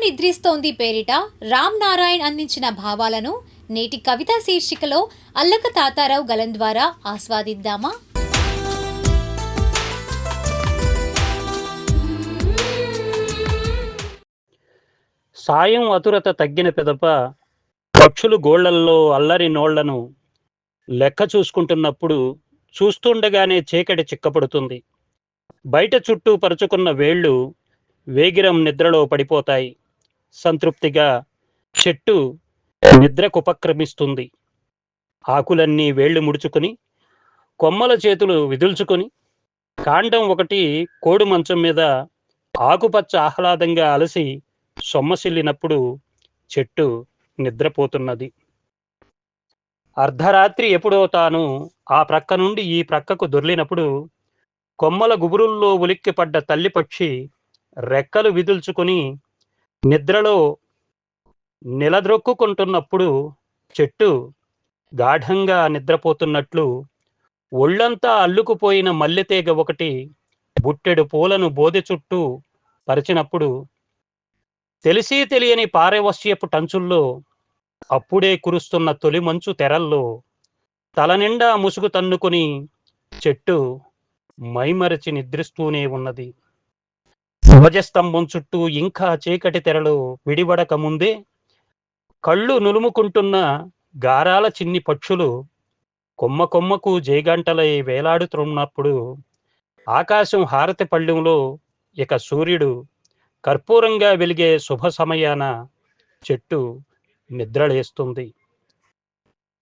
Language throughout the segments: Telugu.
నిద్రిస్తోంది పేరిట రామ్ నారాయణ్ అందించిన భావాలను నేటి కవిత శీర్షికలో అల్లక తాతారావు గలం ద్వారా ఆస్వాదిద్దామా? సాయం అతురత తగ్గిన పెదప పక్షులు గోళ్ళల్లో అల్లరి నోళ్ళను లెక్క చూసుకుంటున్నప్పుడు చూస్తుండగానే చీకటి చిక్కపడుతుంది. బయట చుట్టూ పరుచుకున్న వేళ్ళు వేగిరం నిద్రలో పడిపోతాయి. సంతృప్తిగా చెట్టు నిద్రకు ఉపక్రమిస్తుంది. ఆకులన్నీ వేళ్ళు ముడుచుకుని కొమ్మల చేతులు విదుల్చుకొని కాండం ఒకటి కోడు మంచం మీద ఆకుపచ్చ ఆహ్లాదంగా అలసి సొమ్మసిల్లినప్పుడు చెట్టు నిద్రపోతున్నది. అర్ధరాత్రి ఎప్పుడో తాను ఆ ప్రక్క నుండి ఈ ప్రక్కకు దొర్లినప్పుడు కొమ్మల గుబురుల్లో ఉలిక్కిపడ్డ తల్లిపక్షి రెక్కలు విదుల్చుకుని నిద్రలో నిలద్రొక్కుంటున్నప్పుడు చెట్టు గాఢంగా నిద్రపోతున్నట్లు ఒళ్ళంతా అల్లుకుపోయిన మల్లెతీగ ఒకటి బుట్టెడు పూలను బోదె చుట్టూ పరిచినప్పుడు తెలిసి తెలియని పారవశ్యపు టంచుల్లో అప్పుడే కురుస్తున్న తొలి మంచు తెరల్లో తలనిండా ముసుగు తన్నుకొని చెట్టు మైమరచి నిద్రిస్తూనే ఉన్నది. ధ్వజస్తంభం చుట్టూ ఇంకా చీకటి తెరలు విడివడక ముందే కళ్ళు నులుముకుంటున్న గారాల చిన్ని పక్షులు కొమ్మ కొమ్మకు జయగంటలై వేలాడుతున్నప్పుడు ఆకాశం హారతి పళ్ళెంలో ఇక సూర్యుడు కర్పూరంగా వెలిగే శుభ సమయాన చెట్టు నిద్రలేస్తుంది.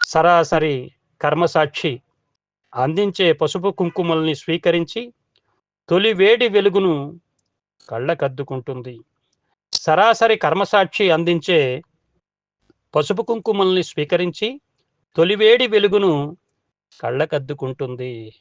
సరాసరి కర్మసాక్షి అందించే పసుపు కుంకుమల్ని స్వీకరించి తొలి వేడి వెలుగును కళ్ళకద్దుకుంటుంది. సరాసరి కర్మసాక్షి అందించే పసుపు కుంకుమల్ని స్వీకరించి తొలివేడి వెలుగును కళ్ళకద్దుకుంటుంది.